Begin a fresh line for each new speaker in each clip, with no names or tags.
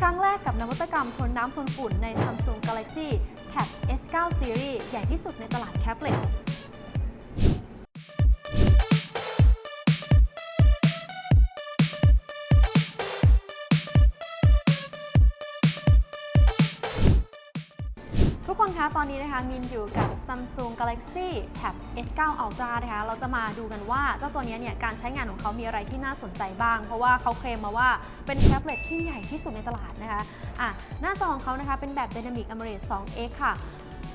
ครั้งแรกกับนวัตกรรมทนน้ำทนฝุ่นใน Samsung Galaxy Tab S9 Series ใหญ่ที่สุดในตลาดแท็บเล็ต ทุกคนคะตอนนี้นะคะมินอยู่กับ Samsung Galaxy Tab S9 Ultra นะคะเราจะมาดูกันว่าเจ้าตัวนี้เนี่ยการใช้งานของเขามีอะไรที่น่าสนใจบ้าง เพราะว่าเขาเคลมมาว่าเป็นแท็บเล็ตที่ใหญ่ที่สุดในตลาดนะคะอะหน้าจอของเขานะคะเป็นแบบ Dynamic AMOLED 2X ค่ะ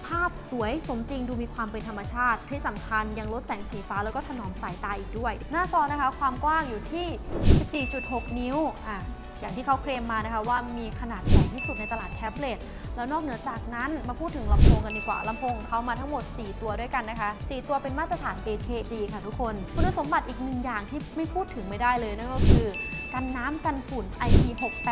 ภาพสวยสมจริงดูมีความเป็นธรรมชาติ ที่สำคัญยังลดแสงสีฟ้าแล้วก็ถนอมสายตาอีกด้วย หน้าจอนะคะความกว้างอยู่ที่ 14.6 นิ้วอะอย่างที่เขาเคลมมานะคะว่ามีขนาดใหญ่ที่สุดในตลาดแท็บเล็ต แล้วนอกเหนือจากนั้นมาพูดถึงลำโพงกันดีกว่าลำโพงของเขามาทั้งหมด 4 ตัวด้วยกันนะคะ 4 ตัวเป็นมาตรฐาน AKG ค่ะทุกคน คุณสมบัติอีกหนึ่งอย่างที่ไม่พูดถึงไม่ได้เลยนั่นก็คือ กันน้ำกันฝุ่น IP68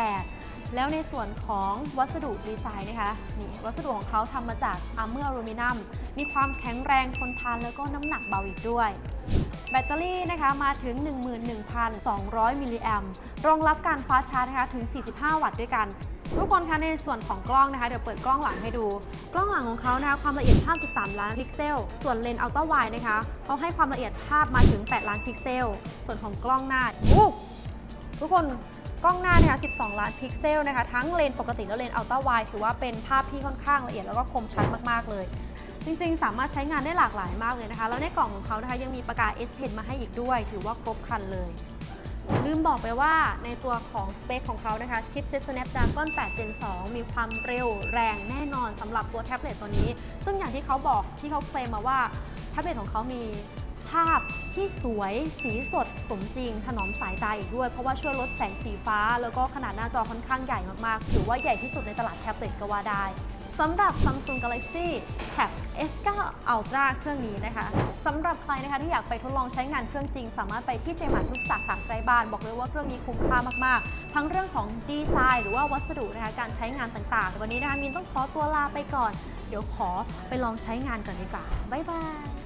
แล้วในส่วนของวัสดุดีไซน์นะคะนี่วัสดุของเขาทำมาจากอาร์เมอร์อลูมิเนียม มีความแข็งแรงทนทานแล้วก็น้ำหนักเบาอีกด้วย แบตเตอรี่นะคะมาถึง 11,200 มิลลิแอมรองรับการฟาชาร์จนะคะถึง 45 วัตต์ด้วยกันทุกคนคะในส่วนของกล้องนะคะเดี๋ยวเปิดกล้องหลังให้ดู กล้องหลังของเขานะคะความละเอียดภาพ 13 ล้านพิกเซล ส่วนเลนส์อัลตร้าไวด์นะคะเขาให้ความละเอียดภาพมาถึง 8 ล้านพิกเซล ส่วนของกล้องหน้าทุกคน กล้องหน้านะคะ12 ล้านพิกเซลนะคะ ทั้งเลนส์ปกติและเลนส์อัลตร้าไวถือว่าเป็นภาพที่ค่อนข้างละเอียดแล้วก็คมชัดมากๆเลย จริงๆ สามารถใช้งานได้หลากหลายมากเลยนะคะ แล้วในกล่องของเขานะคะยังมีปากกา S Pen มาให้อีกด้วย ถือว่าครบครันเลยลืมบอกไปว่าในตัวของสเปคของเขานะคะชิปเซ็ต Snapdragon 8 Gen 2 มีความเร็วแรงแน่นอนสำหรับตัวแท็บเล็ตตัวนี้ ซึ่งอย่างที่เขาบอกที่เขาเคลมมาว่าแท็บเล็ตของเขามี ภาพที่สวยสีสดสมจริง ถนอมสายตาอีกด้วย เพราะว่าช่วยลดแสงสีฟ้า แล้วก็ขนาดหน้าจอค่อนข้างใหญ่มากๆ ถือว่าใหญ่ที่สุดในตลาดแท็บเล็ตก็ว่าได้สำหรับ Samsung Galaxy Tab S9 Ultra เครื่องนี้นะคะสำหรับใครนะคะที่อยากไปทดลองใช้งานเครื่องจริง สามารถไปที่เจมาทุกสาขาใกล้บ้าน บอกเลยว่าเครื่องนี้คุ้มค่ามากๆ ทั้งเรื่องของดีไซน์ หรือว่าวัสดุนะคะการใช้งานต่างๆ วันนี้นะคะมินต้องขอตัวลาไปก่อน เดี๋ยวขอไปลองใช้งานก่อนดีกว่าบ๊ายบาย